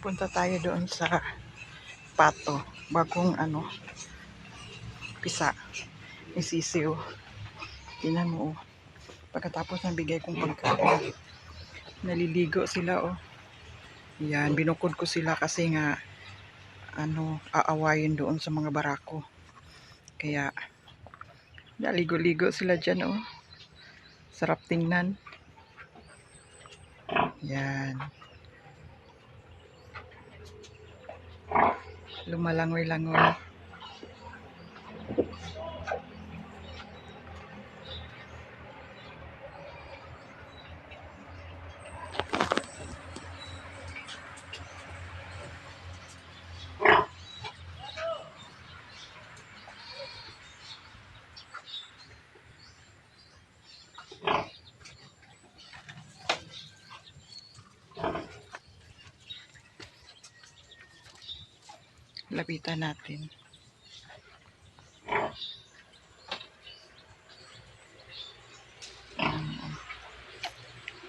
punta tayo doon sa pato. Bagong ano, pisa. Isisiw. Tingnan mo oh. Pagkatapos ng bigay kong pagkain, naliligo sila oh. Yan, binukod ko sila kasi nga ano, aawayin doon sa mga barako. Kaya, naligo-ligo sila dyan oh. Sarap tingnan. Yan. Lumalangoy-langoy. Lapitan natin.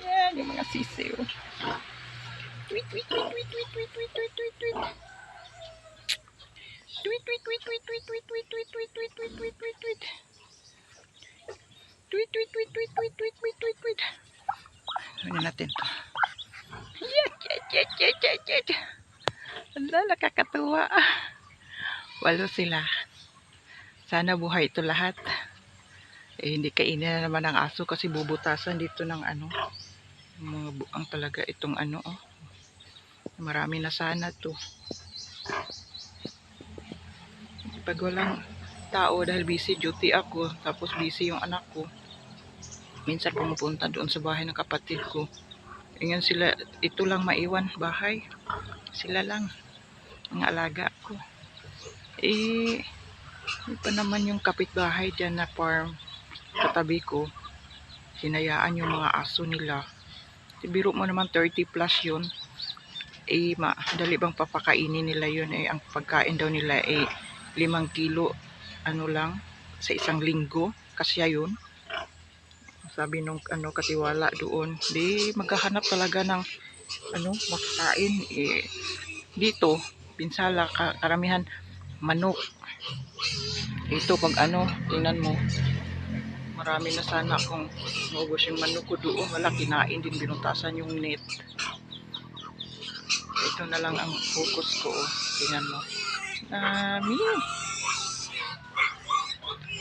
Yan, yung mga sisiw. Tweet, tweet, tweet, tweet, tweet, tweet, tweet, tweet, tweet, tweet. Tweet, tweet, tweet, tweet, tweet, tweet, tweet, tweet, tweet, tweet, tweet, tweet, tweet, tweet. Tweet, tweet, tweet, tweet, tweet, tweet, tweet, tweet, tweet. Ano natin to? Yet, yet, yet, yet, yet, yet. Ala, nakakatuwa. Walo sila. Sana buhay ito lahat. Eh, hindi kainin na naman ng aso kasi bubutasan dito ng ano. Mga buang talaga itong ano, oh. Marami na sana to. Pag walang tao dahil busy duty ako, tapos busy yung anak ko. Minsan pumupunta doon sa bahay ng kapatid ko. Ingan sila, ito lang maiwan bahay. Sila lang ang alaga ko. Eh, pa naman yung kapitbahay dyan na farm katabi ko. Hinayaan yung mga aso nila. Biro mo naman 30 plus yun. Eh, ma, dali bang papakainin nila yun? Eh, ang pagkain daw nila eh, 5 kilo, ano lang, sa isang linggo. Kasi yun. Sabi nung ano, katiwala doon. Di, maghahanap talaga ng ano, makakain. Eh, dito, pinsala, ka- karamihan, manok. Ito, pag ano, tingnan mo, marami na sana kung maubos yung manok ko doon. Wala, kinain din, binutasan yung net. Ito na lang ang focus ko. Oh. Tingnan mo. Dami.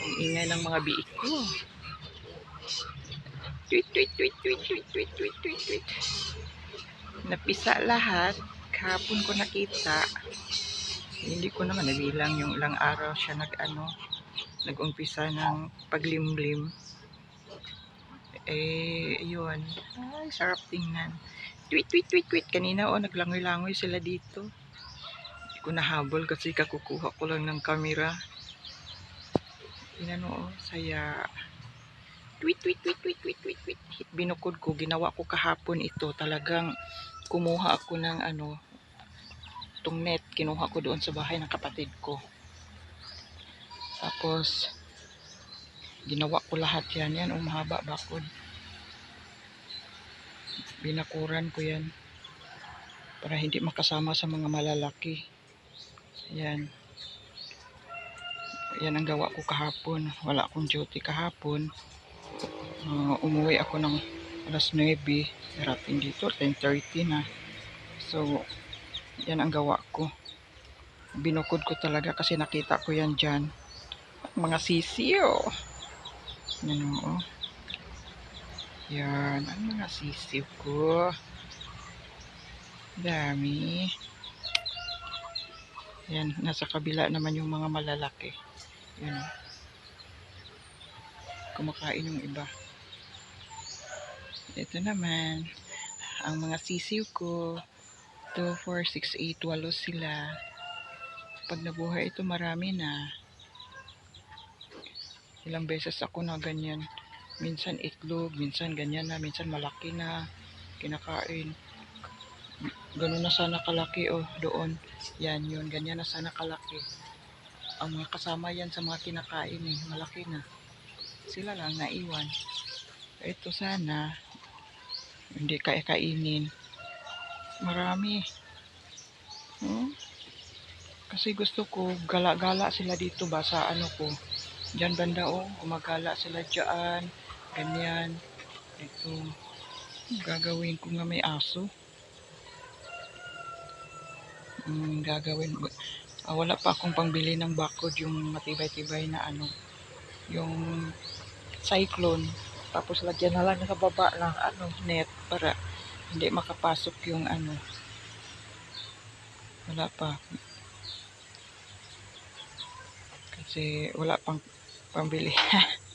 Ang ingay ng mga biik ko. Tweet, tweet, tweet, tweet, tweet, tweet, tweet, tweet. Napisa lahat. Kahapon ko nakita. Hindi ko naman nabilang yung ilang araw siya nag ano, nag-umpisa ng paglimlim. Eh, yun. Ay, sarap tingnan. Tweet, tweet, tweet, tweet. Kanina, oh, naglangoy-langoy sila dito. Hindi ko nahabol kasi kakukuha ko lang ng camera. Tingnan mo, oh, saya. Tweet, tweet, tweet, tweet, tweet, tweet, tweet. Binukod ko, ginawa ko kahapon ito. Talagang kumuha ako ng ano, itong net. Kinuha ko doon sa bahay ng kapatid ko. Tapos, ginawa ko lahat yan. Yan, oh, mahaba bakod. Binakuran ko yan. Para hindi makasama sa mga malalaki. Yan. Yan ang gawa ko kahapon. Wala akong duty kahapon. Uh, umuwi ako ng alas 9. Darating dito, 10.30 na. So, yan ang gawa ko. Binukod ko talaga kasi nakita ko yan dyan. Mga sisiyo. Yan o. Yan. Ang mga sisiyo ko. Dami. Yan. Nasa kabila naman yung mga malalaki. Yan o. Kumakain yung iba. Ito naman. Ang mga sisiyo ko. 2, 4, 6, 8, 8 sila. Pag nabuhay ito, marami na. Ilang beses ako na ganyan. Minsan itlog, minsan ganyan na, minsan malaki na. Kinakain. Ganun na sana kalaki oh, doon. Yan yun, ganyan na sana kalaki. Ang mga kasama yan sa mga kinakain eh, malaki na. Sila lang naiwan. Ito sana, hindi kaya kainin. Marami. Hmm? Kasi gusto ko, gala-gala sila dito ba sa ano ko. Diyan banda oh, gumagala sila dyan. Ganyan. Ito. Gagawin ko nga may aso. Hmm, gagawin. Ah, wala pa akong pangbili ng bakod yung matibay-tibay na ano. Yung cyclone. Tapos lagyan na lang sa baba ng ano, net para hindi makapasok yung ano. Wala pa. Kasi wala pang pambili.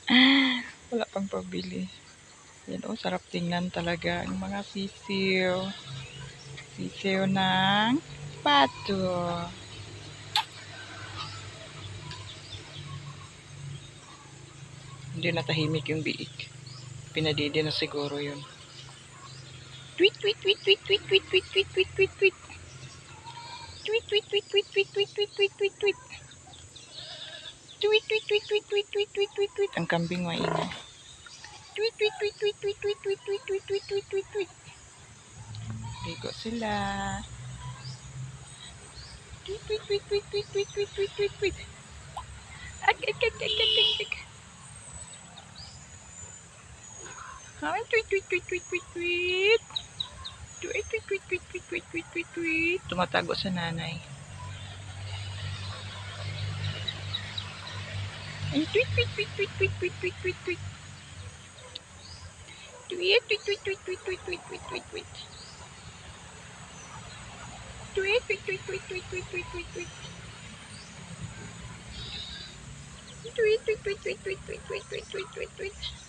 wala pang pambili. Yan oh, sarap tingnan talaga ang mga sisiw. Sisiw ng pato. Hindi natahimik yung biik. Pinadidi na siguro yun. Tweet, tweet, tweet, tweet, tweet, tweet, tweet, tweet, tweet, tweet, tweet. Tweet, tweet, tweet, tweet, tweet, tweet, tweet, tweet, tweet, tweet. Tweet, tweet, tweet, tweet, tweet, tweet, tweet, tweet, tweet. Ang kambing maingay. Tweet, tweet, tweet, tweet, tweet, tweet, tweet, tweet, tweet, tweet, tweet, tweet, tweet. Ligo sila. Tweet, tweet, tweet, tweet, tweet, tweet, tweet, tweet, tweet, tweet. Ak, ak, ak, ak, ak. Ay, tweet, tweet, tweet, tweet, tweet, tweet. Tweet, tweet, tweet, tweet, tweet, tweet, tweet, tweet, tweet. Tumatago sa nanay. Ay, tweet, tweet, tweet, tweet, tweet, tweet, tweet, tweet, tweet. Tweet, tweet, tweet, tweet, tweet, tweet, tweet, tweet, tweet, tweet. Tweet, tweet, tweet, tweet, tweet, tweet, tweet, tweet, tweet. Tweet, tweet, tweet, tweet, tweet, tweet, tweet, tweet, tweet, tweet,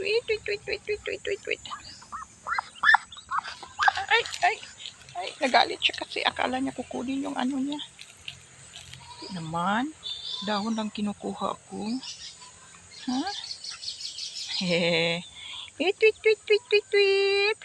Wait, wait, wait, wait, wait, wait, wait, wait. Ay, ay, ay, nagalit siya kasi akala niya kukunin yung ano niya. Di naman, dahon lang kinukuha ko. Ha? Huh? Hehehe. Wait, wait, wait, wait, wait, wait.